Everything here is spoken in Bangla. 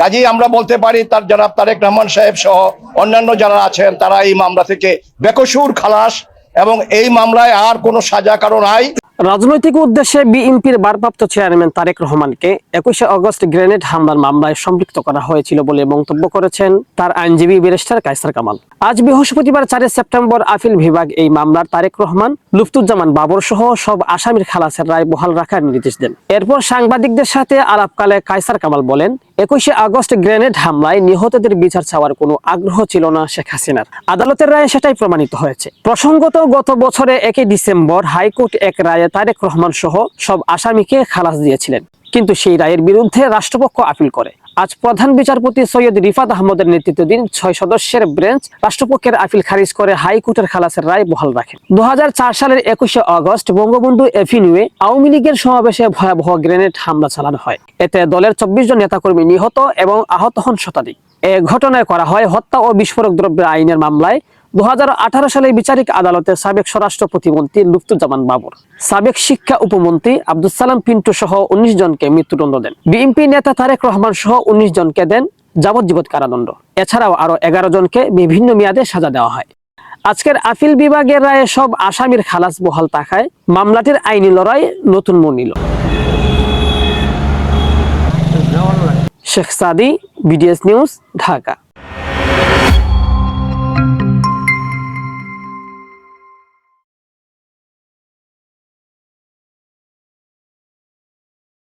কাজেই আমরা বলতে পারি তার যারা তারেক রহমান সাহেব সহ অন্যান্য যারা আছেন, তারা এই মামলা থেকে বেকসুর খালাস এবং এই মামলায় আর কোনো সাজা কারও নাই। রাজনৈতিক উদ্দেশ্যে বিএনপির ভারপ্রাপ্ত চেয়ারম্যান তারেক রহমানকে একুশে অগস্ট গ্রেনেড হামলার মামলায় সম্পৃক্ত করা হয়েছিল বলে মন্তব্য করেছেন তার আইনজীবী ব্যারিস্টার কায়সার কামাল। আজ বৃহস্পতিবার চারে সেপ্টেম্বর আপিল বিভাগ এই মামলার তারেক রহমান, লুফতুজ্জামান বাবর সহ সব আসামির খালাসের রায় বহাল রাখার নির্দেশ দেন। এরপর সাংবাদিকদের সাথে আলাপকালে কায়সার কামাল বলেন, একুশে আগস্ট গ্রেনেড হামলায় নিহতদের বিচার চাওয়ার কোনো আগ্রহ ছিল না শেখ হাসিনার। আদালতের রায়ে সেটাই প্রমাণিত হয়েছে। প্রসঙ্গত গত বছরে একই ডিসেম্বর হাইকোর্ট এক রায়ে তারেক রহমান সহ সব আসামিকে খালাস দিয়েছিলেন। কিন্তু সেই রায়ের বিরুদ্ধে রাষ্ট্রপক্ষ আপিল করে। আজ প্রধান বিচারপতি সৈয়দ রিফাত আহমদের নেতৃত্বাধীন ছয় সদস্যের বেঞ্চ রাষ্ট্রপক্ষের আপিল খারিজ করে হাইকোর্টের খালাসের রায় বহাল রাখেন। দু সালের একুশে আগস্ট বঙ্গবন্ধু এভিনিউয়ে আওয়ামী লীগের সমাবেশে ভয়াবহ গ্রেনেড হামলা চালানো হয়। এতে দলের চব্বিশ জন নেতাকর্মী নিহত এবং আহত হন শতাধিক। এ ঘটনায় করা হয় হত্যা ও বিস্ফোরক দ্রব্যের আইনের মামলায় দু হাজার আঠারো সালে বিচারিক আদালতে সাবেক স্বরাষ্ট্র প্রতিমন্ত্রী লুফতুজ্জামান বাবর, সাবেক শিক্ষা উপমন্ত্রী আব্দুল সালাম পিন্টু সহ উনিশ জনকে মৃত্যুদণ্ড দেন। বিএনপি নেতা তারেক রহমান সহ উনিশ জনকে দেন যাবজ্জীবন কারাদণ্ড। এছাড়াও আরও এগারো জনকে বিভিন্ন মেয়াদে সাজা দেওয়া হয়। আজকের আপিল বিভাগের রায়ে সব আসামির খালাস বহাল থাকায় মামলাটির আইনি লড়াই নতুন মন নিল। Sheikh Sadi, BDS news, Dhaka.